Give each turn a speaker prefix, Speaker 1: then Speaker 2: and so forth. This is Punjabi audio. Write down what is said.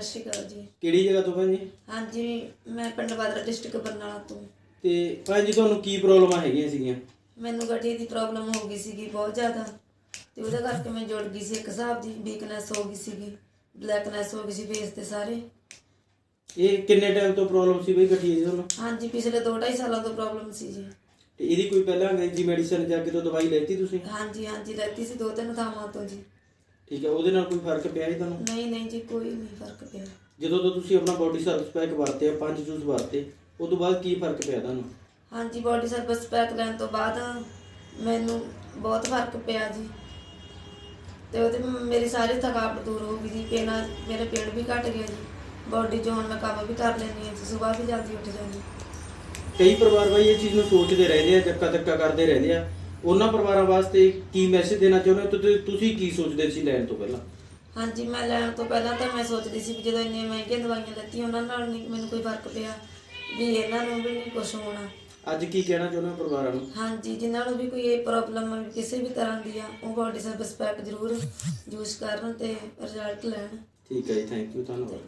Speaker 1: ਸਤਿ ਸ਼੍ਰੀ ਅਕਾਲ ਜੀ।
Speaker 2: ਕਿਹੜੀ ਜਗ੍ਹਾ ਤੋਂ ਭੈਣ ਜੀ?
Speaker 1: ਹਾਂਜੀ ਮੈਂ ਪਿੰਡ ਬਾਦਰਾ ਡਿਸਟ੍ਰਿਕਟ ਬਰਨਾਲਾ ਤੋਂ।
Speaker 2: ਤੇ ਭੈਣ ਜੀ ਤੁਹਾਨੂੰ ਕੀ ਪ੍ਰੋਬਲਮਾਂ ਹੈਗੀਆਂ ਸੀਗੀਆਂ?
Speaker 1: ਮੈਨੂੰ ਗਠੀ ਦੀ ਪ੍ਰੋਬਲਮ ਹੋ ਗਈ ਸੀਗੀ ਬਹੁਤ ਜ਼ਿਆਦਾ। ਤੇ ਉਹਦੇ ਕਰਕੇ ਮੈਂ ਜੁੜ ਗਈ ਸੀ ਇੱਕ ਹਿਸਾਬ ਦੀ ਵੀਕਨੈਸ ਹੋ ਗਈ ਸੀਗੀ ਬਲੈਕਨੈਸ ਹੋ ਗਈ ਸੀ ਫੇਸ ਤੇ ਸਾਰੇ।
Speaker 2: ਇਹ ਕਿੰਨੇ ਟਾਈਮ ਤੋਂ ਪ੍ਰੋਬਲਮ ਸੀ ਬਈ ਗਠੀਏ ਦੀ ਤੁਹਾਨੂੰ?
Speaker 1: ਹਾਂਜੀ ਪਿਛਲੇ 2.5 ਸਾਲਾਂ ਤੋਂ ਪ੍ਰੋਬਲਮ ਸੀ ਜੀ।
Speaker 2: ਤੇ ਇਹਦੀ ਕੋਈ ਪਹਿਲਾਂ ਅੰਗਰੇਜ਼ੀ ਮੈਡੀਸਨ ਜਾਂ ਕਿਤੋਂ ਦਵਾਈ ਲੈਤੀ ਤੁਸੀਂ?
Speaker 1: ਹਾਂਜੀ ਹਾਂਜੀ ਲੈਤੀ ਸੀ ਦੋ ਤਿੰਨ ਥਾਵਾਂ ਤੋਂ ਜੀ।
Speaker 2: ਠੀਕ ਹੈ ਉਹਦੇ ਨਾਲ ਕੋਈ ਫ਼ਰਕ ਪਿਆ ਜੀ ਤੁਹਾਨੂੰ?
Speaker 1: ਨਹੀਂ ਨਹੀਂ ਜੀ ਕੋਈ ਨਹੀਂ ਫ਼ਰਕ ਪਿਆ।
Speaker 2: ਜਦੋਂ ਤੋਂ ਤੁਸੀਂ ਆਪਣਾ ਬੋਡੀ ਸਰਵਿਸ ਪੈਕ ਵਰਤਿਆ ਪੰਜ ਜੂਸ ਵਰਤੇ ਉਸ ਤੋਂ ਬਾਅਦ ਕੀ ਫ਼ਰਕ ਪਿਆ ਤੁਹਾਨੂੰ?
Speaker 1: ਹਾਂਜੀ ਬਾਡੀ ਸਰਵਿਸ ਪੈਕ ਲੈਣ ਤੋਂ ਬਾਅਦ ਮੈਨੂੰ ਬਹੁਤ ਫ਼ਰਕ ਪਿਆ ਜੀ। ਤੇ ਉਹਦੇ ਮੇਰੀ ਸਾਰੀ ਥਕਾਵਟ ਦੂਰ ਹੋ ਗਈ ਜੀ ਪੇਨਾ ਮੇਰੇ ਪੇਟ ਵੀ ਘਟ ਗਿਆ ਜੀ। ਬਾਡੀ 'ਚ ਹੁਣ ਮੈਂ ਕੰਮ ਵੀ ਕਰ ਲੈਂਦੀ ਹਾਂ ਜੀ ਸਵੇਰ ਵੀ ਜਲਦੀ ਉੱਠ ਜਾਂਦੀ।
Speaker 2: ਕਈ ਪਰਿਵਾਰ ਬਾਈ ਇਹ ਚੀਜ਼ ਨੂੰ ਸੋਚਦੇ ਰਹਿੰਦੇ ਆ ਚੱਕਾ ਚੱਕਾ ਕਰਦੇ ਰਹਿੰਦੇ ਆ। ਉਹਨਾਂ ਪਰਿਵਾਰਾਂ ਵਾਸਤੇ ਕੀ ਮੈਸੇਜ ਦੇਣਾ ਚਾਹੁੰਦੇ ਹੋ? ਤੇ ਤੁਸੀਂ ਕੀ ਸੋਚਦੇ ਸੀ ਲੈਣ ਤੋਂ ਪਹਿਲਾਂ?
Speaker 1: ਹਾਂਜੀ ਮੈਂ ਲੈਣ ਤੋਂ ਪਹਿਲਾਂ ਤਾਂ ਮੈਂ ਸੋਚਦੀ ਸੀ ਵੀ ਜਦੋਂ ਇੰਨੀਆਂ ਮਹਿੰਗੀਆਂ ਦਵਾਈਆਂ ਲੈਤੀਆਂ ਉਹਨਾਂ ਨਾਲ ਨਹੀਂ ਮੈਨੂੰ ਕੋਈ ਫ਼ਰਕ ਪਿਆ ਵੀ ਇਹਨਾਂ ਨੂੰ ਵੀ ਨਹੀਂ ਕੁਝ ਹੋਣਾ।
Speaker 2: ਅੱਜ ਕੀ ਕਹਿਣਾ ਚਾਹੁੰਦੇ ਹੋ ਪਰਿਵਾਰਾਂ ਨੂੰ?
Speaker 1: ਹਾਂਜੀ ਜਿਨ੍ਹਾਂ ਨੂੰ ਵੀ ਕੋਈ ਇਹ ਪ੍ਰੋਬਲਮ ਕਿਸੇ ਵੀ ਤਰ੍ਹਾਂ ਦੀ ਆ ਉਹ ਬਾਡੀ ਸਰਵਿਸ ਪੈਕ ਜ਼ਰੂਰ ਯੂਜ਼ ਕਰਨ ਤੇ ਰਿਜ਼ਲਟ ਲੈਣ।
Speaker 2: ਠੀਕ ਹੈ ਜੀ ਥੈਂਕ ਯੂ ਧੰਨਵਾਦ।